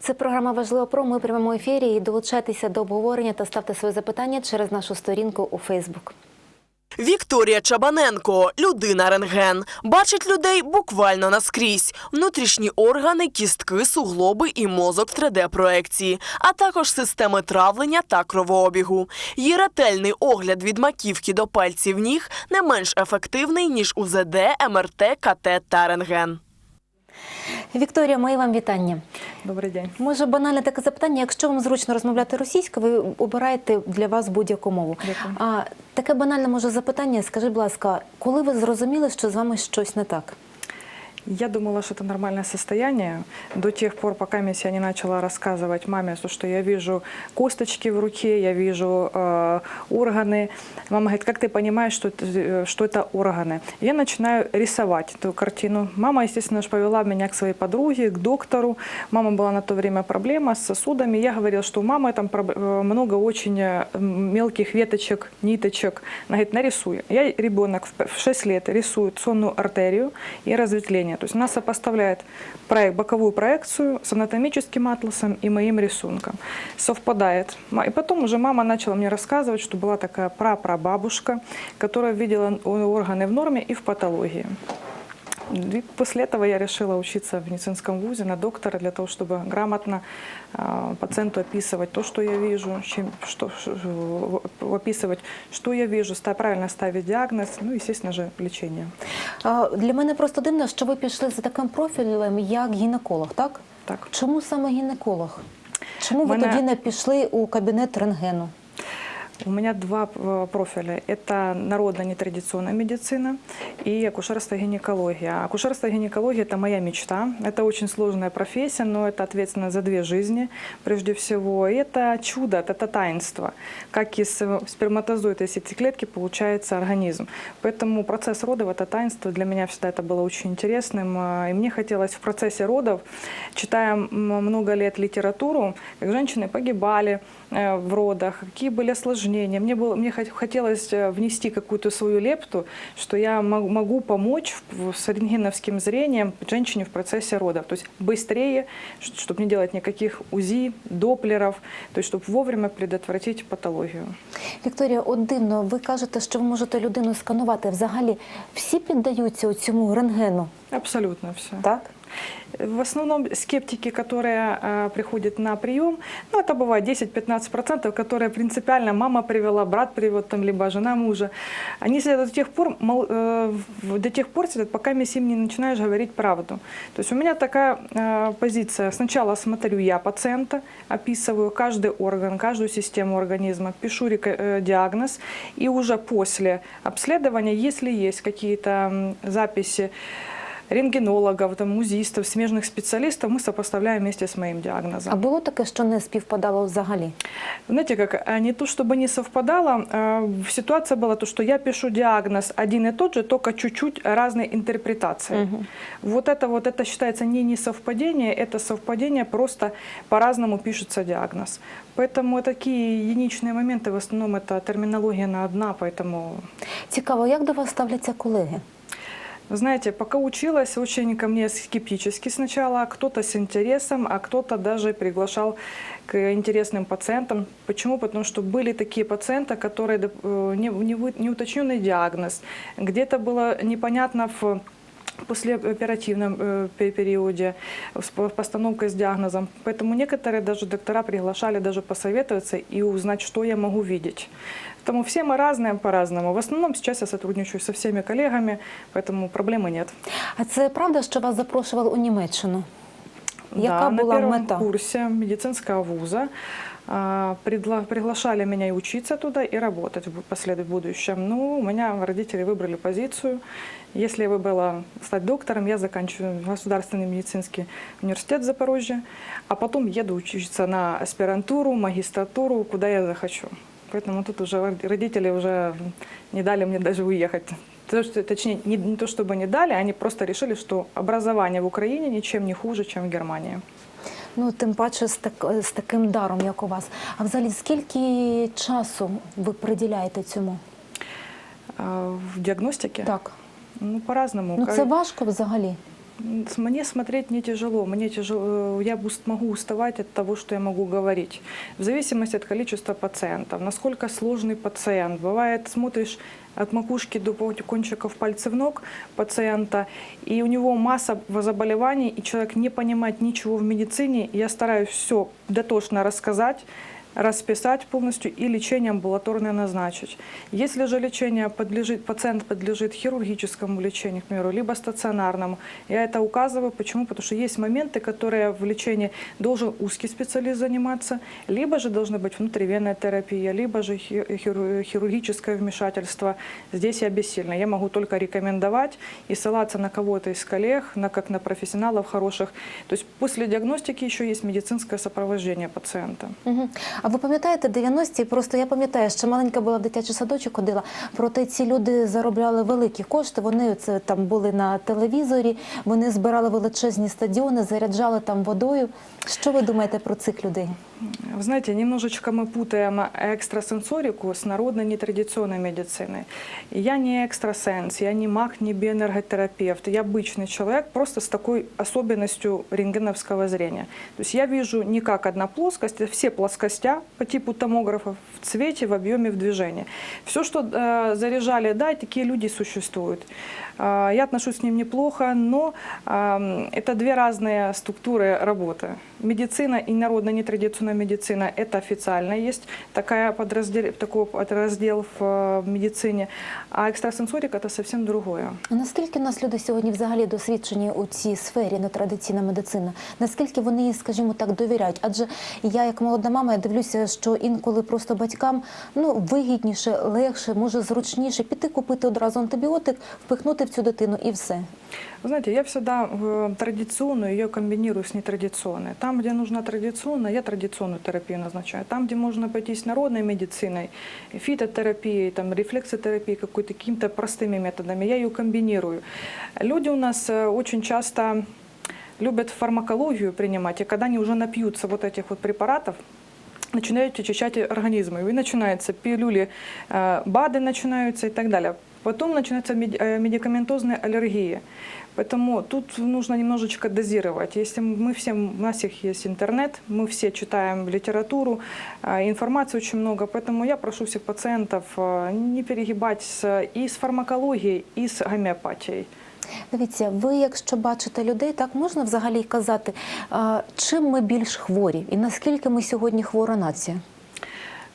Це програма важливо про. Ми в прямому ефірі і долучайтеся до обговорення та ставте свої запитання через нашу сторінку у Фейсбук. Вікторія Чабаненко, людина рентген, бачить людей буквально наскрізь. Внутрішні органи, кістки, суглоби і мозок в 3D-проекції, а також системи травлення та кровообігу. Її ретельний огляд від маківки до пальців ніг не менш ефективний ніж УЗД, МРТ, КТ та рентген. Вікторія, мої вам вітання. Добрий день. Може, банальне таке запитання. Якщо вам зручно розмовляти російською, ви обираєте для вас будь-яку мову. Дякую. А таке банальне може запитання. Скажіть, будь ласка, коли ви зрозуміли, що з вами щось не так? Я думала, что это нормальное состояние до тех пор, пока я не начала рассказывать маме, то, что я вижу косточки в руке, я вижу э, органы. Мама говорит, как ты понимаешь, что это, э, что это органы? Я начинаю рисовать эту картину. Мама, естественно, повела меня к своей подруге, к доктору. Мама была на то время проблема с сосудами. Я говорила, что у мамы там э, много очень э, мелких веточек, ниточек. Она говорит, нарисуй. Я ребенок в 6 лет рисую сонную артерию и разветвление. То есть она сопоставляет проект, боковую проекцию с анатомическим атласом и моим рисунком. Совпадает. Ма- И потом уже мама начала мне рассказывать, что была такая прапрабабушка, которая видела о- органы в норме и в патологии. И после этого я решила учиться в медицинском вузе на доктора для того, чтобы грамотно а, пациенту описывать то, что я вижу, чем, что, ш- ш- описывать, что я вижу, ста- правильно ставить диагноз, ну, естественно же, лечение. А, Для мене просто дивно, що ви пішли за таким профілем, як гінеколог, так? Так. Чому саме гінеколог? Чому ви Мене- тоді не пішли у кабінет рентгену? У меня два э, профиля. Это народная нетрадиционная медицина и акушерство и гинекология. Акушерство и гинекология – это моя мечта. Это очень сложная профессия, но это ответственно за две жизни прежде всего. И это чудо, это таинство. Как из э, сперматозоида, из яйцеклетки получается организм. Поэтому процесс родов – это таинство. Для меня всегда это было очень интересным. Э, И мне хотелось в процессе родов, читая м, много лет литературу, как женщины погибали э, в родах, какие были осложнения. Мне, было, мне хот- хотелось э, внести какую-то свою лепту, что я мог- могу помочь в- в- с рентгеновским зрением женщине в процессе родов. То есть быстрее, чтобы не делать никаких УЗИ, доплеров, то есть чтобы вовремя предотвратить патологию. Вікторія, от дивно, ви кажете, що ви можете людину сканувати. Взагалі всі піддаються цьому рентгену, Абсолютно все. так? В основном скептики, которые э, приходят на прием, ну это бывает 10-15%, которые принципиально мама привела, брат привел, там, либо жена мужа, они сидят до тех пор, мол- э, до тех пор сидят, пока с им не начинаешь говорить правду. То есть у меня такая э, позиция. Сначала смотрю я пациента, описываю каждый орган, каждую систему организма, пишу э, диагноз, и уже после обследования, если есть какие-то записи, рентгенологов, там, музистов, смежных специалистов мы сопоставляем вместе с моим диагнозом. А було таке, що не співпадало взагалі? Знаете, как а, не то чтобы не совпадало, а, в- ситуация была то, что я пишу диагноз один и тот же, только чуть-чуть разной интерпретации. Вот это вот это считается не несовпадение, это совпадение, просто по-разному пишется диагноз. Поэтому такие единичные моменты, в основном это терминология она одна, поэтому Цікаво, як до вас ставляться колеги? Вы знаете, пока училась, очень ко мне скептически сначала, кто-то с интересом, а кто-то даже приглашал к интересным пациентам. Почему? Потому что были такие пациенты, которые доп- э, не, не, вы- неуточненный диагноз, где-то было непонятно в послеоперативном э, пе- периоде с по- постановкой с диагнозом. Поэтому некоторые даже доктора приглашали даже посоветоваться и узнать, что я могу видеть. Поэтому все мы разные по-разному. В основном сейчас я сотрудничаю со всеми коллегами, поэтому проблемы нет. А це правда, що вас запрошували у Німеччину? Яка да, була на первом мета? курсе медицинского вуза а, предла- Приглашали меня и учиться туда, и работать в будущем. Ну, у меня родители выбрали позицию. Если я выбрала стать доктором, я заканчиваю Государственный медицинский университет в Запорожье, а потом еду учиться на аспирантуру, магистратуру, куда я захочу. Поэтому тут уже родители уже не дали мне даже уехать. То, что- Точнее, не, не то чтобы не дали, они просто решили, что образование в Украине ничем не хуже, чем в Германии. Ну, тим паче з, так, з таким даром, як у вас. А взагалі, скільки часу ви приділяєте цьому? А, В диагностике? Так. Ну, по-разному. Ну це важко взагалі. Мне смотреть не тяжело. Мне тяжело. Я могу уставать от того, что я могу говорить. В зависимости от количества пациентов. Насколько сложный пациент. Бывает, смотришь от макушки до кончиков пальцев ног пациента, и у него масса заболеваний, и человек не понимает ничего в медицине. Я стараюсь все дотошно рассказать, расписать полностью и лечение амбулаторное назначить. Если же лечение подлежит, пациент подлежит хирургическому лечению, к примеру, либо стационарному, я это указываю. Почему? Потому что есть моменты, которые в лечении должен узкий специалист заниматься, либо же должна быть внутривенная терапия, либо же хи- хиру- хирургическое вмешательство. Здесь я бессильна. Я могу только рекомендовать и ссылаться на кого-то из коллег, на, как на профессионалов хороших. То есть после диагностики еще есть медицинское сопровождение пациента. Угу. А ви пам'ятаєте 90-ті? Просто я пам'ятаю, що маленька була в дитячий садочок, ходила. Проте ці люди заробляли великі кошти. Вони це там були на телевізорі, вони збирали величезні стадіони, заряджали там водою. Що ви думаєте про цих людей? Вы знаете, немножечко мы путаем экстрасенсорику с народной нетрадиционной медициной. Я не экстрасенс, я не маг, не биоэнерготерапевт. Я обычный человек, просто с такой особенностью рентгеновского зрения. То есть я вижу не как одна плоскость, а все плоскостя по типу томографов в цвете, в объеме, в движении. Все, что э, заряжали, да, такие люди существуют. Э, я отношусь к ним неплохо, но э, это две разные структуры работы. Медицина и народная нетрадиционная медицина – это официально есть такая подраздел, такой подраздел в э, медицине, а экстрасенсорика – это совсем другое. А Наскільки у нас люди сьогодні взагалі досвідчені у цій сфері нетрадиційна медицина? Наскільки вони їй, скажімо так, довіряють? Адже я, як молода мама, я дивлюся, що інколи просто батькам ну вигідніше, легше, може зручніше піти купити одразу антибіотик, впихнути в цю дитину і все. Вы знаете, я всегда э, традиционную ее комбинирую с нетрадиционной. Там, где нужна традиционная, я традиционную терапию назначаю. Там, где можно обойтись народной медициной, фитотерапией, там, рефлексотерапией, какой-то какими-то простыми методами, я ее комбинирую. Люди у нас э, очень часто любят фармакологию принимать, и когда они уже напьются вот этих вот препаратов, начинают очищать организмы. И начинаются пилюли, э, БАДы начинаются и так далее. Потом начинаются мед- э, медикаментозные аллергии. Поэтому тут нужно немножечко дозировать. Если мы все, у нас всех есть интернет, мы все читаем литературу, э, информации очень много, поэтому я прошу всех пациентов э, не перегибать с, и с фармакологией, и с гомеопатией. Дивіться, ви, якщо бачите людей, так можна взагалі казати, а, чим ми більш хворі, і наскільки ми сьогодні хвора нація?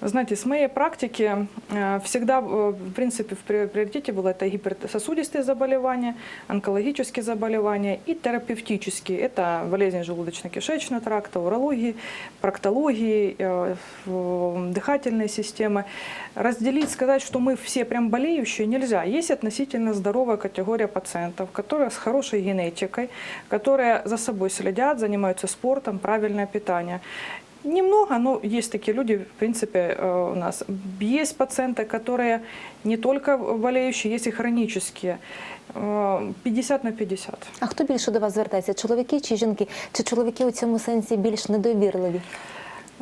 Вы знаете, с моей практики э, всегда, э, в принципе, в при- приоритете было это гиперсосудистые заболевания, онкологические заболевания и терапевтические. Это болезни желудочно-кишечного тракта, урологии, проктологии, э, в- дыхательной системы. Разделить, сказать, что мы все прям болеющие, нельзя. Есть относительно здоровая категория пациентов, которые с хорошей генетикой, которые за собой следят, занимаются спортом, правильное питание. Немного, но есть такие люди, в принципе, э, у нас. Есть пациенты, которые не только болеющие, есть и хронические. Э, 50 на 50. А хто більше до вас звертається? Чоловіки чи жінки? Чи чоловіки у цьому сенсі більш недовірливі?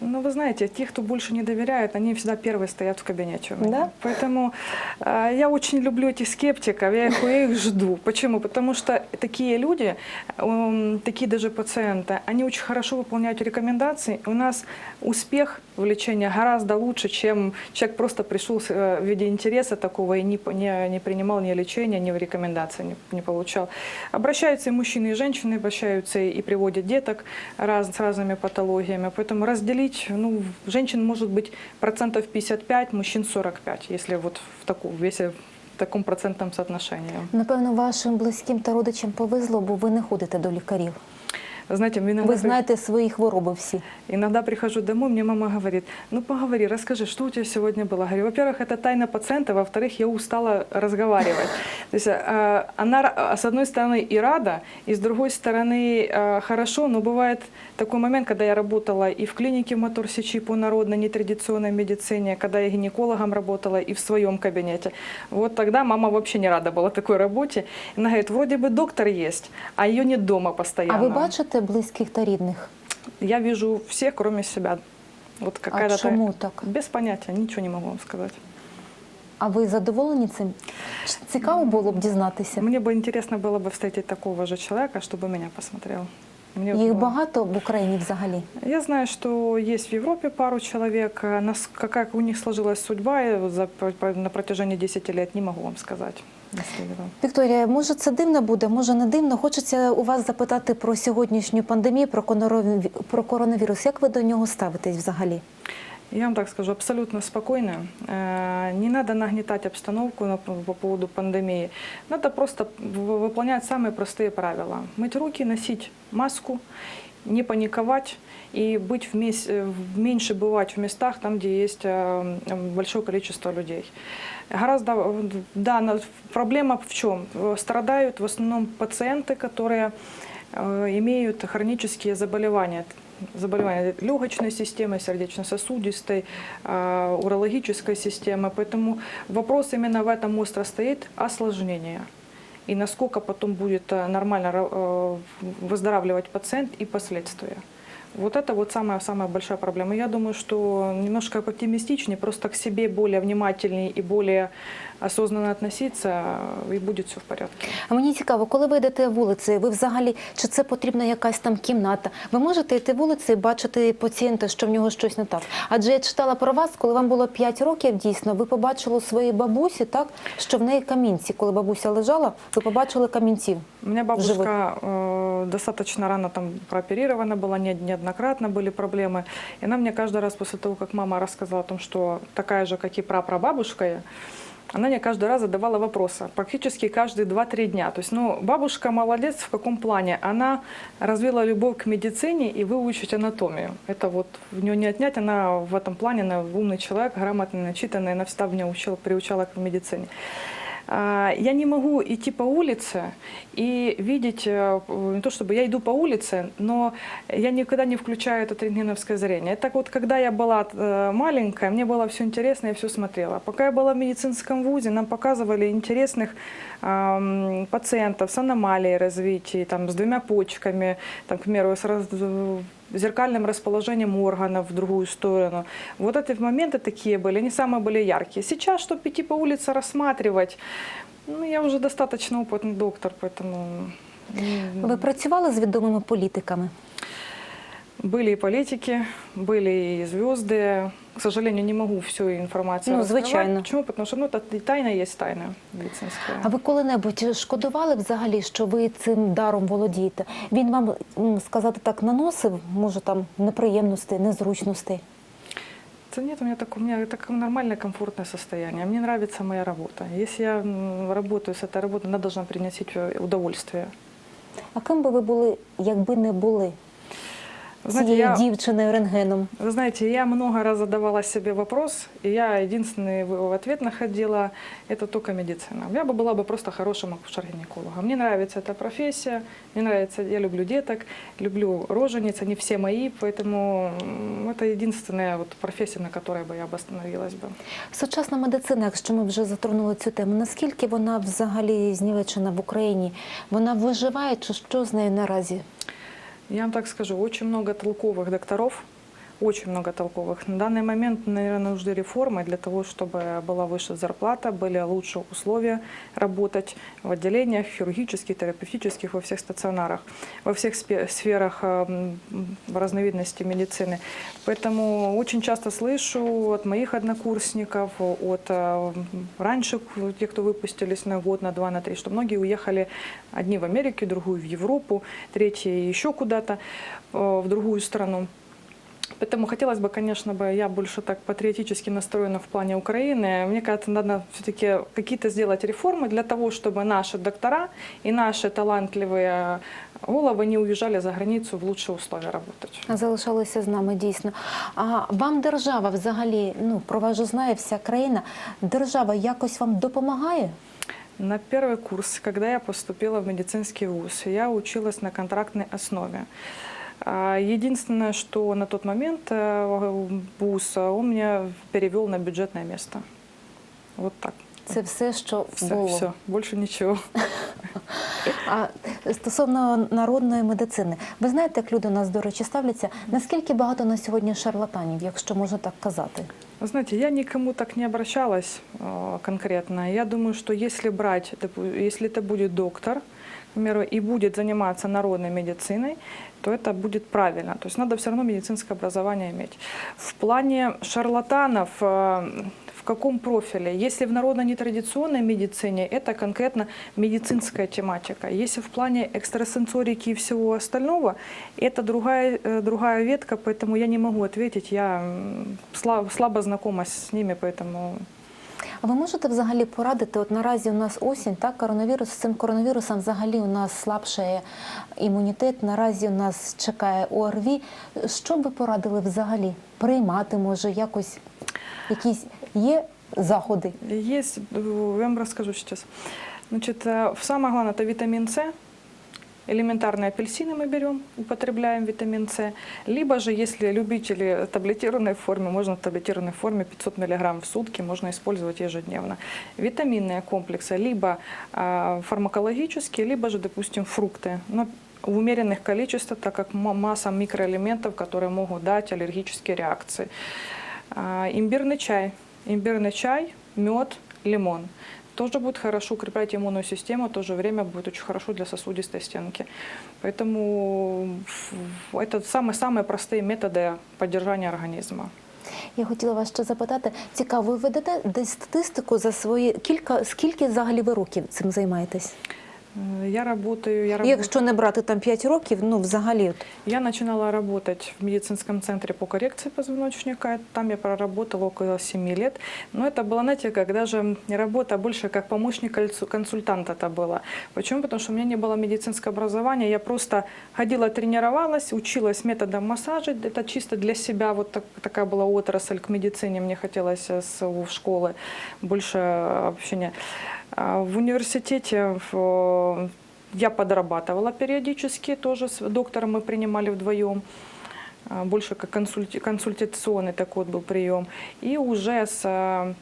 Ну, вы знаете, те, кто больше не доверяет, они всегда первые стоят в кабинете у меня. Да? Поэтому э, я очень люблю этих скептиков, я их, я их жду. Почему? Потому что такие люди, м, такие даже пациенты, они очень хорошо выполняют рекомендации. У нас успех в лечении гораздо лучше, чем человек просто пришел э, в виде интереса такого и не, не, не принимал ни лечения, ни рекомендаций не, не получал. Обращаются и мужчины, и женщины, обращаются и, и приводят деток раз, с разными патологиями. Поэтому разделить, ну, женщин может быть процентов 55, мужчин 45, если вот в, таку, если в таком процентном соотношении. Напевно, вашим близьким та родичам повезло, бо ви не ходите до лікарів. Знаете, иногда, Ви знаєте свої хвороби всі. иногда прихожу домой, мне мама говорит, ну поговори, расскажи, что у тебя сегодня было. Говорю, во-первых, это тайна пациента, во-вторых, я устала разговаривать. То есть э, она ра- с одной стороны и рада, и с другой стороны э, хорошо, но бывает такой момент, когда я работала и в клинике в Моторсичи по народной нетрадиционной медицине, когда я гинекологом работала и в своем кабинете. Вот тогда мама вообще не рада была такой работе. Она говорит, вроде бы доктор есть, а ее нет дома А постоянно. ви бачите близьких та рідних? Я вижу всех, кроме себя. Вот какая-то А чому так? Без понятия, ничего не могу вам сказать. А ви задоволені цим? Ч- Цікаво було б дізнатися. Мне бы интересно было бы встретить такого же человека, чтобы меня посмотрел. Мне Их было- багато в Україні взагалі. Я знаю, что есть в Европе пару человек. Нас- Какая у них сложилась судьба за, на протяжении 10 лет, не могу вам сказать. Вікторія, може це дивно буде, може не дивно. Хочеться у вас запитати про сьогоднішню пандемію, про коронавірус. Як ви до нього ставитесь взагалі? Я вам так скажу, абсолютно спокойно. Э, Не надо нагнетать обстановку на- по поводу пандемии. Надо просто в- выполнять самые простые правила. Мыть руки, носить маску, не паниковать и быть вмес- э, в- меньше бывать в местах, там, где есть э, м, большое количество людей. Гораздо, э, да, на- проблема в чем? Э, Страдают в основном пациенты, которые э, имеют хронические заболевания, заболевания легочной системы, сердечно-сосудистой, э, урологической системы. Поэтому вопрос именно в этом остро стоит осложнения. И насколько потом будет э, нормально э, выздоравливать пациент и последствия. Вот это вот самая-самая большая проблема. Я думаю, что немножко оптимистичнее, просто к себе более внимательнее и более осознанно относиться, э, и будет все в порядке. А мені цікаво, коли ви йдете вулицею, ви взагалі чи це потрібна якась там кімната? Ви можете йти вулицею і бачити пацієнта, що в нього щось не так. Адже я читала про вас, коли вам було 5 років, дійсно, ви побачили у своїй бабусі, так що в неї камінці. Коли бабуся лежала, ви побачили камінці. У меня бабушка э, достаточно рано там прооперирована была, не- неоднократно были проблемы. И она мне каждый раз после того, как мама рассказала о том, что такая же, как и прапрабабушка, я, она мне каждый раз задавала вопросы, практически каждые 2-3 дня. То есть, ну, бабушка молодец в каком плане? Она развила любовь к медицине и выучить анатомию. Это вот в нее не отнять, она в этом плане она умный человек, грамотный, начитанный, она всегда меня учила, приучала к медицине. А, Я не могу идти по улице и видеть, э, не то чтобы я иду по улице, но я никогда не включаю это рентгеновское зрение. Это вот когда я была э, маленькая, мне было все интересно, я все смотрела. Пока я была в медицинском вузе, нам показывали интересных ам, пациентов с аномалией развития, там, с двумя почками, там, к примеру, с раз- зеркальным расположением органов в другую сторону. Вот эти моменты такие были, они самые были яркие. Сейчас, чтобы идти по улице рассматривать, ну, я уже достаточно опытный доктор, поэтому м, Ви працювали з відомими політиками? были и политики, были и звезды. К сожалению, не могу всю информацию Ну, раскрывать. звичайно. Почему? Потому что ну, это и тайна есть тайна медицинская. А ви коли-небудь шкодували взагалі, що ви цим даром володієте? Він вам м, сказати так наносив, може там неприємностей, незручностей? Да нет, у меня, так, у меня такое нормальное, комфортное состояние. Мне нравится моя работа. Если я м, работаю с этой работой, она должна приносить э, удовольствие. А ким би ви були, якби не були Вы знаете, цією я, дівчиною рентгеном? вы знаете, я много раз задавала себе вопрос, и я единственный в- в ответ находила, это только медицина. Я бы была бы просто хорошим акушер-гинекологом. Мне нравится эта профессия, мне нравится, я люблю деток, люблю рожениц, они все мои, поэтому м, это единственная вот профессия, на которой бы я бы остановилась бы. Сучасна медицина, якщо ми вже затронули цю тему, наскільки вона взагалі знівечена в Україні? Вона виживає чи що з нею наразі? Я вам так скажу, очень много толковых докторов, очень много толковых. На данный момент, наверное, нужны реформы для того, чтобы была выше зарплата, были лучше условия работать в отделениях хирургических, терапевтических, во всех стационарах, во всех сферах эм, разновидностей медицины. Поэтому очень часто слышу от моих однокурсников, от э, раньше тех, кто выпустились на год, на два, на три, что многие уехали одни в Америку, другую в Европу, третьи еще куда-то э, в другую страну. Поэтому хотелось бы, конечно, бы я больше так патриотически настроена в плане Украины. Мне кажется, надо все-таки какие-то сделать реформы для того, чтобы наши доктора и наши талантливые головы не уезжали за границу в лучшие условия работать. Залишалися з нами дійсно. А вам держава взагалі, ну про вас же знає вся країна. Держава якось вам допомагає? На первый курс, когда я поступила в медицинский вуз, я училась на контрактной основе. А, Единственное, что на тот момент э, вуз, он меня перевел на бюджетное место. Вот так. Це все, що Все, було. все, больше ничего. А стосовно народної медицини, ви знаєте, як люди у нас, до речі, ставляться? Наскільки багато на сьогодні шарлатанів, якщо можна так казати? Вы знаете, я никому так не обращалась э, конкретно. Я думаю, что если брать, допу- если это будет доктор, к примеру, и будет заниматься народной медициной, то это будет правильно. То есть надо все равно медицинское образование иметь. В плане шарлатанов, э, в каком профиле? Если в народной нетрадиционной медицине, это конкретно медицинская тематика. Если в плане экстрасенсорики и всего остального, это другая, э, другая ветка, поэтому я не могу ответить. Я м, слабо, слабо знакома с ними, поэтому А ви можете взагалі порадити? От наразі у нас осінь, так коронавірус з цим коронавірусом взагалі у нас слабшає імунітет. Наразі у нас чекає ОРВІ. Що би порадили взагалі? Приймати може якось якісь є заходи? есть, э, я вам расскажу сейчас. Значит, э, самое главное это витамин С. Элементарные апельсины мы берем, употребляем витамин С. Либо же, если любители таблетированной формы, можно в таблетированной форме 500 мг в сутки, можно использовать ежедневно. Витаминные комплексы, либо а, фармакологические, либо же, допустим, фрукты. Но в умеренных количествах, так как ма- масса микроэлементов, которые могут дать аллергические реакции. А, Имбирный чай. Имбирный чай, мед, лимон. Тоже будет хорошо укреплять иммунную систему, в то же время будет очень хорошо для сосудистой стенки. Поэтому в- это самые-самые простые методы поддержания организма. Я хотіла вас ще запитати. Цікаво, ви ведете десь статистику за свої кілька скільки взагалі ви років цим займаєтесь? Э, Я работаю, я І работаю. Якщо не брати там 5 років, ну взагалі от, Я начинала работать в медицинском центре по коррекции позвоночника. Там я проработала около 7 лет. Но это было, знаете, как даже не работа, а больше как помощник кольцу- консультанта это было. Почему? Потому что у меня не было медицинского образования. Я просто ходила, тренировалась, училась методом массажа. Это чисто для себя. Вот так- такая была отрасль к медицине. Мне хотелось э, с в школы больше э, общения. А В университете в- я подрабатывала периодически, тоже с доктором мы принимали вдвоем. А, Больше как консульти- консультационный такой вот был прием. И уже с а,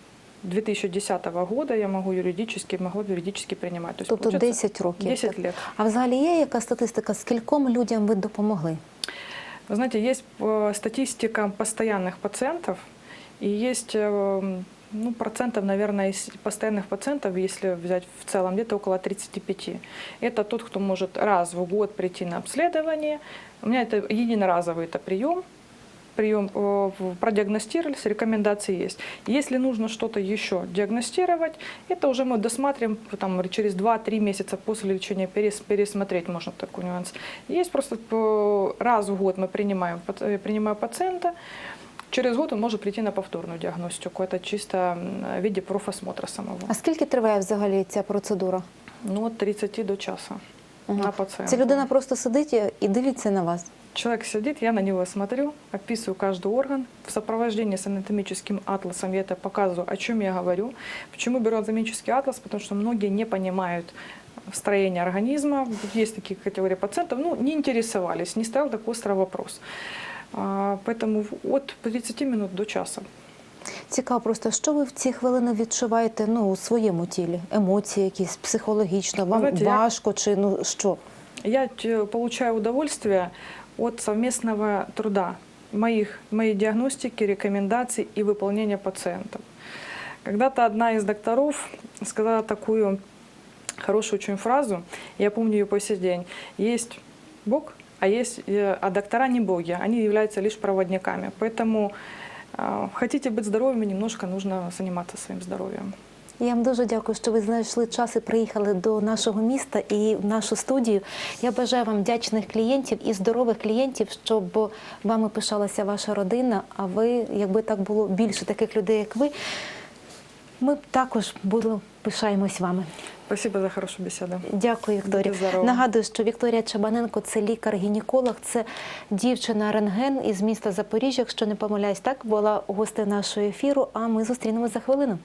2010 года я могу юридически, могла юридически принимать. То есть, тобто получается, 10 років. 10 так? лет. А взагалі є яка статистика, скільком людям ви допомогли? Вы знаете, есть э, статистика постоянных пациентов, и есть э, ну, процентов, наверное, из постоянных пациентов, если взять в целом, где-то около 35. Это тот, кто может раз в год прийти на обследование. У меня это единоразовый это прием, прием э, в- продиагностировались, рекомендации есть. Если нужно что-то еще диагностировать, это уже мы досматриваем там, через 2-3 месяца после лечения, перес- пересмотреть можно такой нюанс. Есть просто э, раз в год мы принимаем, пат- э, принимаю пациента, через год он может прийти на повторную диагностику. Это чисто м, в виде профосмотра самого. А скільки триває взагалі ця процедура? Ну, от 30 до часа Ага. на пациента. Ця людина просто сидить і- і дивиться на вас. Человек сидит, я на него смотрю, описываю каждый орган. В сопровождении с анатомическим атласом я это показываю, о чем я говорю. Почему беру анатомический атлас? Потому что многие не понимают строение организма. Есть такие категории пациентов, ну, не интересовались, не стоял такой острый вопрос. Поэтому от 30 минут до часа. Цікаво просто, що ви в ці хвилини відчуваєте ну, у своєму тілі? Емоції якісь, психологічно, вам Знаєте, я- чи ну що? Я т- получаю удовольствие от совместного труда моих, моей диагностики, рекомендаций и выполнения пациентов. Когда-то одна из докторов сказала такую хорошую очень фразу, я помню ее по сей день. Есть Бог, а есть, э, а доктора не боги, они являются лишь проводниками. Поэтому э, хотите быть здоровыми, немножко нужно заниматься своим здоровьем. Я вам дуже дякую, що ви знайшли час і приїхали до нашого міста і в нашу студію. Я бажаю вам вдячних клієнтів і здорових клієнтів, щоб вами пишалася ваша родина. А ви, якби так було більше таких людей, як ви, ми б також були Пишаємось вами. Спасибо за хорошу бесіду. Дякую, Вікторія. Нагадую, що Вікторія Чабаненко це лікар-гінеколог, це дівчина рентген із міста Запоріжжя. Якщо не помиляюсь, так була гостей нашого ефіру. А ми зустрінемось за хвилину.